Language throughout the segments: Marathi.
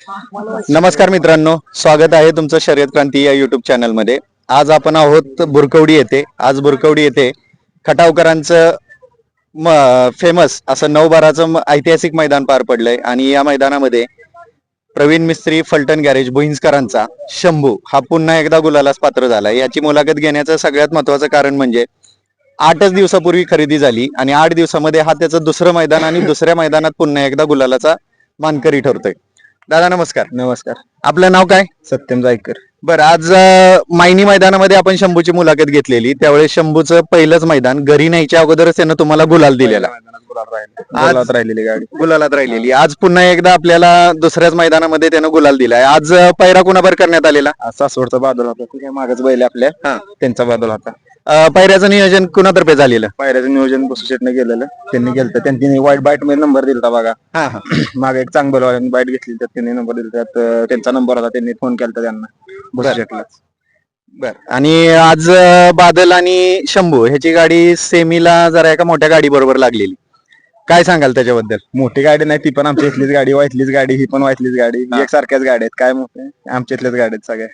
नमस्कार मित्रांनो स्वागत आहे तुमचं शर्यत क्रांती या युट्यूब चॅनलमध्ये आज आपण आहोत बुरकवडी येथे. आज बुरकवडी येथे खटावकरांचं फेमस असं नऊ बाराचं ऐतिहासिक मैदान पार पडलंय. आणि या मैदानामध्ये प्रवीण मिस्त्री फलटण गॅरेज भुईंजकरांचा शंभू हा पुन्हा एकदा गुलालास पात्र झालाय. याची मुलाखत घेण्याचं सगळ्यात महत्वाचं कारण म्हणजे आठच दिवसापूर्वी खरेदी झाली आणि आठ दिवसामध्ये हा त्याचं दुसरं मैदान आणि दुसऱ्या मैदानात पुन्हा एकदा गुलालाचा मानकरी ठरतोय. दादा नमस्कार. नमस्कार. आपलं नाव काय? सत्यम जायकर. बरं आज मायनी मैदानामध्ये आपण शंभूची मुलाखत घेतलेली. त्यावेळेस शंभूचं पहिलंच मैदान घरी न्यायच्या अगोदरच त्यानं तुम्हाला गुलाल दिलेला. गुलाबात राहिलेली गाडी. गुलालात राहिलेली. आज पुन्हा एकदा आपल्याला दुसऱ्याच मैदानामध्ये त्यानं गुलाल दिलाय. आज पैरा कुणाबर करण्यात आलेला? सासवडचा बादल होता. मागच बैल आपल्या. हा. त्यांचा बादल होता. अं, पैऱ्याचं नियोजन कुणातर्फे झालेलं? पायऱ्याचं नियोजन बसू शेटने केलेलं. त्यांनी केलं त्यांनी वाईट बाईटमध्ये नंबर दिलता बघा. हा हा. मागे एक चांगलं बाईट घेतली त्यात त्यांनी नंबर दिला त्यात त्यांचा नंबर होता त्यांनी फोन केला त्यांना. बसू शेटला बर. आणि आज बादल आणि शंभू ह्याची गाडी सेमीला जरा एका मोठ्या गाडी बरोबर लागलेली. काय सांगाल त्याच्याबद्दल? मोठी गाडी नाही ती पण आमच्या इथलीच गाडी वाईटलीच गाडी ही पण वाईटलीच गाडी. हा. एक सारख्याच गाड्या आहेत. काय मोठे? आमच्या इथल्याच गाड्या आहेत सगळ्या.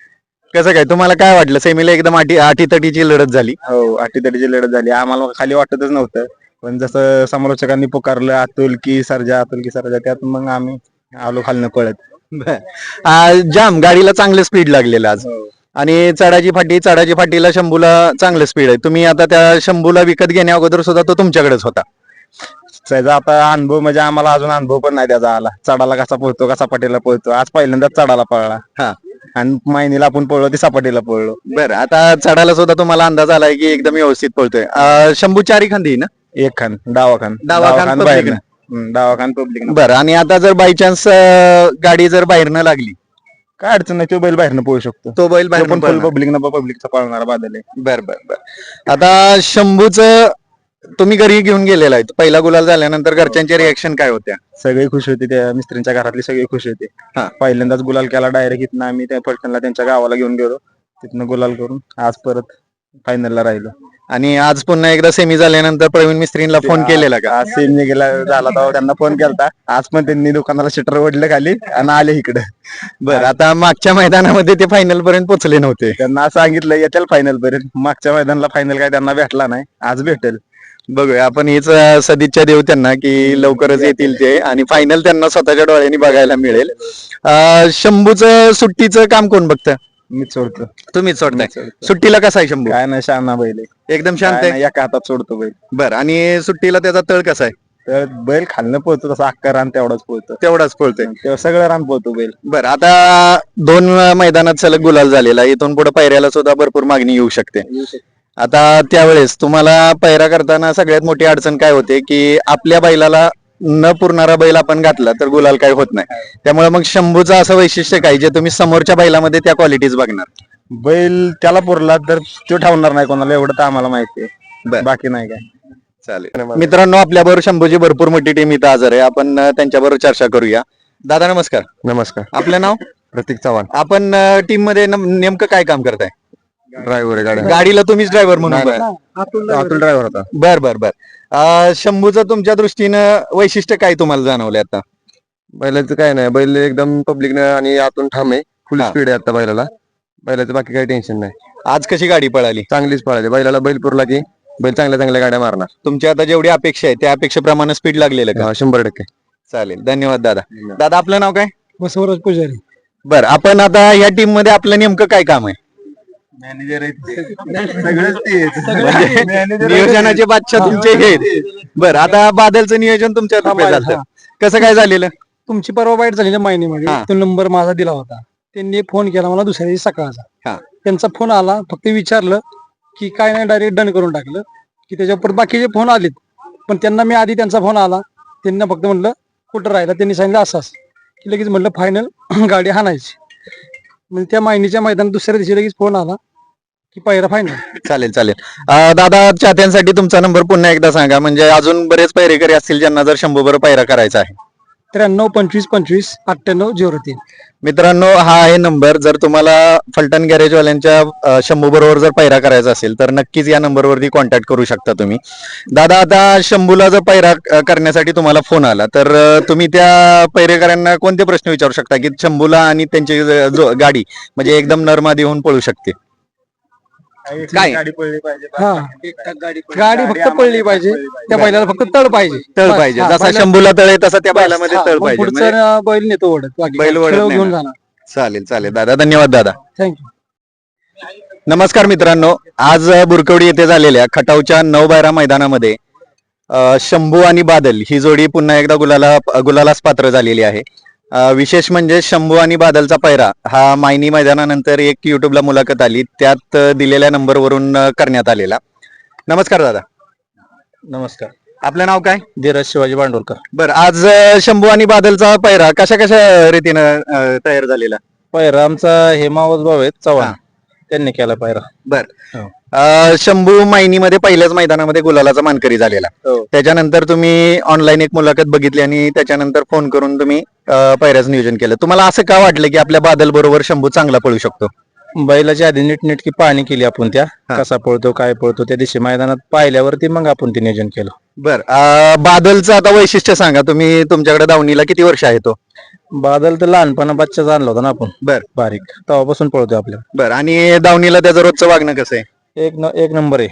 कसं काय? तुम्हाला काय वाटलं? सेमीला एकदम आटी आटीतटीची लढत झाली. हो अटीतटीची लढत झाली. आम्हाला खाली वाटतच नव्हतं. पण जसं समालोचकांनी पुकारलं अतुल की सरजा अतुल की सरजा त्यात मग आम्ही आलो खालनं पळत. आ, जाम गाडीला चांगलं स्पीड लागलेलं आज. आणि चढाची फाटी चढाची फाटीला शंभूला चांगलं स्पीड आहे. तुम्ही आता त्या शंभूला विकत घेण्या अगोदर सुद्धा तो तुमच्याकडेच होता. त्याचा आता अनुभव म्हणजे आम्हाला अजून अनुभव पण नाही त्याचा आला. चढाला कसा पळतो कसा पाटीला पळतो. आज पहिल्यांदाच चढाला पळला. हा. आणि मायनीला आपण पळलो ती सपाटीला पळलो. बरं आता चढायला सुद्धा तुम्हाला अंदाज आलाय की एकदम व्यवस्थित पळतोय. शंभू चारी खांदी ना? एक खान डावा खान डावा खान public बाहेरनं. हम्म, डावा खान पब्लिक बरं आणि आता जर बाय चान्स गाडी जर बाहेरनं लागली? काय अडचण नाही तो बैल बाहेरनं पळू शकतो. तो बैल बाहेर पण पब्लिक न पब्लिकचा पळणारा बादल आहे. बर बर बर. आता शंभूच तुम्ही घरी घेऊन गेलेला आहे. पहिला गुलाल झाल्यानंतर घरच्यांच्या रिएक्शन काय होत्या? सगळे खुश होते त्या मिस्त्रींच्या घरातले सगळे खुश होते. हा. पहिल्यांदाच गुलाल केला डायरेक्ट इथनं आम्ही त्या फलटणला त्यांच्या गावाला घेऊन गेलो. तिथनं गुलाल करून आज परत फायनलला राहिलो. आणि आज पुन्हा एकदा सेमी झाल्यानंतर प्रवीण मिस्त्रींना फोन केलेला का? आज सेम निघाला झाला तेव्हा त्यांना फोन केलता. आज पण त्यांनी दुकानाला शटर ओढलं खाली आणि आले इकडे. बरं आता मागच्या मैदानामध्ये ते फायनल पर्यंत पोहोचले नव्हते. त्यांना सांगितलं येतील फायनल पर्यंत. मागच्या मैदानाला फायनल काय त्यांना भेटला नाही. आज भेटेल. बघूया. आपण हीच सदिच्छा देऊ त्यांना की लवकरच येतील ते आणि फायनल त्यांना स्वतःच्या डोळ्यांनी बघायला मिळेल. शंभूचं सुट्टीचं काम कोण बघतं? मीच सोडतो. तुम्हीच सोडताय. सोडतो. सुट्टीला कसा आहे शंभू? काय नाही शाना बैल. आहे. एकदम शांत काय आहे? नाही, एका हातात सोडतो बैल. बरं आणि सुट्टीला त्याचा तळ कसा आहे? तर बैल खालनं पोहतो तसा अक्का रान तेवढाच पोहतो तेवढाच पळतोय. तेव्हा सगळं रान पोहतो बैल. बरं आता दोन मैदानात सलग गुलाल झालेला. इथून पुढे पायऱ्याला सुद्धा भरपूर मागणी येऊ शकते. आता त्यावेळेस तुम्हाला पैरा करताना सगळ्यात मोठी अडचण काय होते की आपल्या बैलाला न पुरणारा बैल आपण घातला तर गुलाल काय होत नाही. त्यामुळे मग शंभूचं असं वैशिष्ट्य काय जे तुम्ही समोरच्या बैलामध्ये त्या क्वालिटीज बघणार? बैल त्याला पुरला तर तो ठेवणार नाही कोणाला एवढं तर आम्हाला माहिती आहे. बर. बाकी नाही काय. चालेल. मित्रांनो आपल्याबरोबर शंभूची भरपूर मोठी टीम इथं हजर आहे. आपण अं, त्यांच्याबरोबर चर्चा करूया. दादा नमस्कार. नमस्कार. आपलं नाव? प्रतीक चव्हाण. आपण टीममध्ये नम- नेमकं काय काम करताय? ड्रायव्हर आहे गाडी. गाडीला तुम्हीच ड्रायव्हर म्हणून नाही, बरं. अतुल ड्रायव्हर होता. बर बर बर. अं, शंभूचं तुमच्या दृष्टीनं वैशिष्ट्य काय तुम्हाला जाणवलंय आता? बैलाचं काय नाही. बैल एकदम पब्लिक आणि आतून ठाम आहे. फुल हा. स्पीड आहे आता बैलाला. बैलाचं बाकी काही टेन्शन नाही. आज कशी गाडी पळाली? चांगलीच पळाली. बैलाला बैल पुरला की बैल चांगल्या चांगल्या गाड्या मारणार. तुमची आता जेवढी अपेक्षा आहे त्या अपेक्षेप्रमाणे स्पीड लागलेलं का? हा, शंभर टक्के. चालेल. धन्यवाद दादा. दादा आपलं नाव काय? बसवराज पुजारी. बर आपण आता या टीममध्ये आपलं नेमकं काय काम आहे? मॅनेजर सगळंच ते नियोजनाचे बादशाह तुमचे हे आहेत. बर आता बादलचं नियोजन तुमच्या झालं. कसं काय झालेलं? तुमची परवा वाईट झाली ना मायनीमध्ये. हा. तो नंबर माझा दिला होता. त्यांनी फोन केला मला दुसऱ्या दिवशी हा. सकाळचा त्यांचा फोन आला फक्त विचारलं की काय नाही डायरेक्ट डन करून टाकलं. की त्याच्यावर बाकीचे फोन आलेत. पण त्यांना मी आधी त्यांचा फोन आला. त्यांना फक्त म्हटलं कुठं राहिला? त्यांनी सांगितलं असं असं की लगेच म्हटलं फायनल गाडी हाणायची. म्हणजे त्या मायनीच्या मैदानात दुसऱ्या दिवशी लगेच फोन आला. की पहिला फायनल चालेल चालेल. अं, दादा चाहत्यांसाठी तुमचा नंबर पुन्हा एकदा सांगा. म्हणजे अजून बरेच पैरेकरी असतील ज्यांना जर शंभू बरं पैरा करायचा आहे. त्र्याण्णव पंचवीस पंचवीस अठ्ठ्याण्णव झिरो तीन. मित्रांनो हा आहे नंबर. जर तुम्हाला फलटण गॅरेजवाल्यांच्या अ, शंभू बरोबर जर पैरा करायचा असेल तर नक्कीच या नंबरवरती कॉन्टॅक्ट करू शकता तुम्ही. दादा आता शंभूला जर पैरा अ, करण्यासाठी तुम्हाला फोन आला तर अ, तुम्ही त्या पैरेकरांना कोणते प्रश्न विचारू शकता? की शंभूला आणि त्यांची ज- जो गाडी म्हणजे एकदम नर्मादी होऊन पळू शकते. काय? गाडी पडली पाहिजे हा. गाडी फक्त पळली पाहिजे. त्या बैलाला फक्त तळ पाहिजे. तळ पाहिजे. हा, जसा बैला- शंभूला तळ आहे तसा त्या बैलामध्ये तळ मग पाहिजे. म्हणजे- बैल नेतो ओढत. बाकी बैल ओढत नाही घेऊन ना. जाणार? चालेल चालेल. दादा धन्यवाद दादा. थँक्यू नमस्कार मित्रांनो. आज अ, बुरकवडी येथे झालेल्या खटावच्या नवबायरा मैदानामध्ये अ, शंभू आणि बादल ही जोडी पुन्हा एकदा गुलाला गुलालास पात्र झालेली आहे. विशेष म्हणजे शंभू आणि बादलचा पैरा हा मायनी मैदानानंतर एक युट्यूबला मुलाखत आली. त्यात दिलेल्या नंबरवरून करण्यात आलेला. नमस्कार दादा. नमस्कार. आपलं नाव काय? धीरज शिवाजी भांडवलकर बर आज शंभू आणि बादलचा पैरा कशा कशा रीतीनं तयार झालेला? पायरा आमचा हे मावस भाऊ आहेत. चव्हाण. त्यांनी केला पायरा. बर. हो. अ, शंभू मायनीमध्ये पहिल्याच मैदानामध्ये गुलालाचा मानकरी झालेला. हो. त्याच्यानंतर तुम्ही ऑनलाईन एक मुलाखत बघितली आणि त्याच्यानंतर फोन करून तुम्ही अ, पायऱ्याचं नियोजन केलं. तुम्हाला असं का वाटलं की आपल्या बादल बरोबर शंभू चांगला पळू शकतो? बैलाच्या आधी नीटनेटकी पाहणी केली आपण त्या. हा. कसा पळतो काय पळतो त्या दिवशी मैदानात पाहिल्यावरती मग आपण ते नियोजन केलं. बर अ, बादलचं आता वैशिष्ट्य सांगा. तुम्ही तुमच्याकडे दावणीला किती वर्ष आहे तो? बादल तर लहानपणा बच्चाच आणला होता ना आपण. बर. बारीक. तेव्हापासून पळतोय आपल्याला. बर आणि दावणीला त्याचं रोजचं वागणं कसं आहे? एक न, एक नंबर आहे.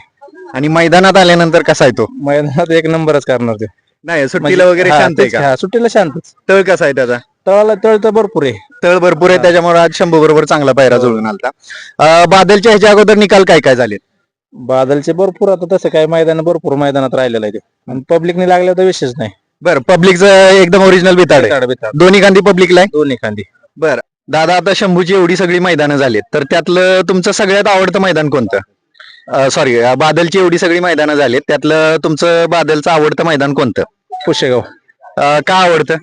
आणि मैदानात आल्यानंतर कसा आहे तो? मैदानात एक नंबरच करणार ते. नाही सुट्टीला म्हणजे- वगैरे हा, शांत आहे तेच- का? हा, सुट्टीला शांतच. तळ कसा आहे त्याचा? तळाला तळ तर भरपूर आहे. तळ भरपूर आहे त्याच्यामुळे आज शंभू बरोबर चांगला पायरा हो. जुळून आलता. अ, बादलच्या ह्याच्या अगोदर निकाल काय काय झाले? बादलचे भरपूर आता तसं काय मैदान भरपूर मैदानात राहिलेलं आहे ते. आणि पब्लिकने लागल्या तर विशेष नाही. बर पब्लिकचं एकदम ओरिजिनल बिताड आहे. बिताड- बिताड. दोन्ही गांधी पब्लिकला आहे? दोन्ही खांदी. बर दादा आता शंभूची एवढी सगळी मैदानं झालीत. तर त्यातलं तुमचं सगळ्यात आवडतं मैदान कोणतं? सॉरी बादलची एवढी सगळी मैदानं झालीत. त्यातलं तुमचं बादलचं आवडतं मैदान कोणतं? पुशेगाव. अं, का आवडतं?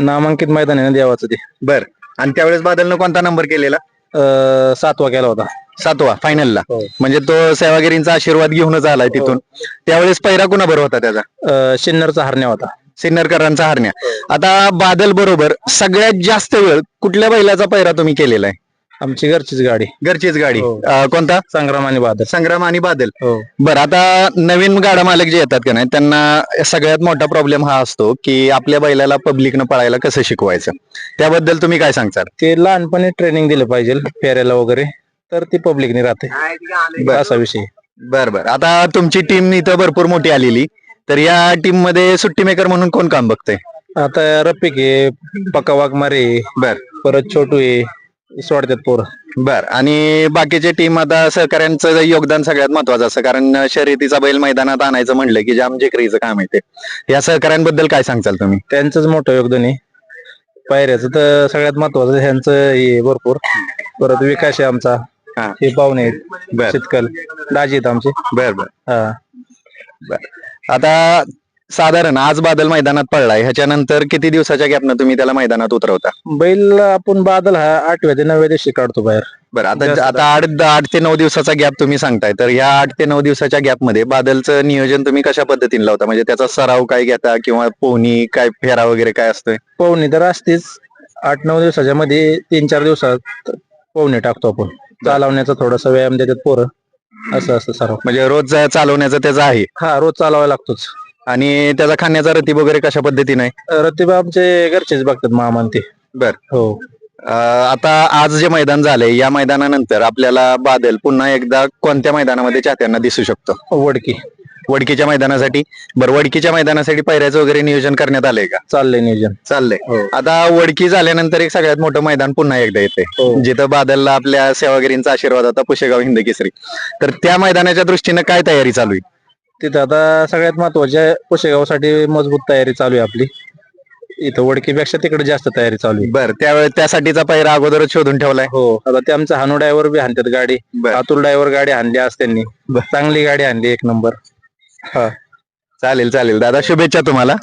नामांकित मैदान आहे ना देवाचं ते. बर आणि त्यावेळेस बादलनं कोणता नंबर केलेला? अं, सातवा केला होता. सातवा फायनलला हो. म्हणजे तो सेवागिरींचा आशीर्वाद घेऊनच आलाय तिथून. त्यावेळेस पैरा कुणा बरोबर होता त्याचा? अं, शिन्नरचा हरण्या होता. सिन्नरकरांचा हरण्या. आता बादल बरोबर सगळ्यात जास्त वेळ कुठल्या बैलाचा पैरा तुम्ही केलेला आहे? आमची घरचीच गाडी. घरचीच गाडी. हो. अं, कोणता? संग्राम आणि बादल. संग्राम आणि बादल. हो. बरं आता नवीन गाडा मालक जे येतात का नाही त्यांना सगळ्यात मोठा प्रॉब्लेम हा असतो की आपल्या बैलाला पब्लिकनं पळायला कसं शिकवायचं? त्याबद्दल तुम्ही काय सांगताल? ते लहानपणी ट्रेनिंग दिलं पाहिजे फेऱ्याला वगैरे तर ती पब्लिकने राहते. असा विषय. बर बर. आता तुमची टीम इथं भरपूर मोठी आलेली. तर या टीममध्ये सुट्टी मेकर म्हणून कोण काम बघतंय? आता रपिक आहे पक्का वाघमारे आहे, बर. परत छोटू आहे. सोडतात पोर. बर. आणि बाकीचे टीम आता सहकाऱ्यांचं योगदान सगळ्यात महत्वाचं असतं. कारण शर्यतीचा बैल मैदानात आणायचं म्हणलं की जाम जिकरीचं काम आहे ते. या सहकाऱ्यांबद्दल काय सांगचाल तुम्ही? त्यांचंच मोठं योगदान आहे. पायऱ्याचं तर सगळ्यात महत्वाचं ह्यांचं हे भरपूर. परत विकास आहे आमचा. हा. पाहुणे आहेत. बर. शेतकल. दाजी आहेत आमचे. बर बर. हा. आता साधारण आज बादल मैदानात पडलाय. ह्याच्यानंतर किती दिवसाच्या गॅपनं तुम्ही त्याला मैदानात उतरवता? बैल आपण बादल हा आठव्या ते नवव्या दिवशी काढतो बाहेर. बरं आता आता आठ आठ ते नऊ दिवसाचा गॅप तुम्ही सांगताय. तर या आठ ते नऊ दिवसाच्या गॅपमध्ये बादलचं नियोजन तुम्ही कशा पद्धतीने लावता? म्हणजे त्याचा सराव काय घेता किंवा पोहणी काय फेरा वगैरे काय असतोय? पवनी तर असतेच. आठ नऊ दिवसाच्या मध्ये तीन चार दिवसात पवनी टाकतो आपण. चालवण्याचा थोडासा व्यायाम देतात पोरं. असं असं सर्व. म्हणजे रोज चालवण्याचं त्याचं आहे. हा रोज चालवायला लागतोच. आणि त्याचा खाण्याचा रतीब वगैरे कशा पद्धतीने आहे? रतिबा आमचे घरचेच बघतात मामान ते. बर. हो. अं, आता आज जे मैदान झालंय या मैदानानंतर आपल्याला बादल पुन्हा एकदा कोणत्या मैदानामध्ये चाहत्यांना दिसू शकतो? वडकी. वडकीच्या मैदानासाठी? बरं वडकीच्या मैदानासाठी पैऱ्याचं वगैरे नियोजन करण्यात आलंय का? चाललंय नियोजन. चाललंय. हो. आता वडकी झाल्यानंतर एक सगळ्यात मोठं मैदान पुन्हा एकदा येते हो. जिथं बादलला आपल्या सेवागिरींचा आशीर्वाद होता पुशेगाव हिंद केसरी. तर त्या मैदानाच्या दृष्टीनं काय तयारी चालू आहे? तिथं आता सगळ्यात महत्त्वाच्या पुशेगावसाठी मजबूत तयारी चालू आहे आपली. इथं वडकीपेक्षा तिकडे जास्त तयारी चालू आहे. बर त्यावेळेस त्यासाठीचा पैरा अगोदरच शोधून ठेवलाय. हो आता ते आमचा हानू ड्रायव्हर बी हाणतात गाडी. बर. अतुल ड्रायव्हर गाडी आणली आज त्यांनी. चांगली गाडी आणली एक नंबर. चालेल चालेल. दादा शुभेच्छा तुम्हाला.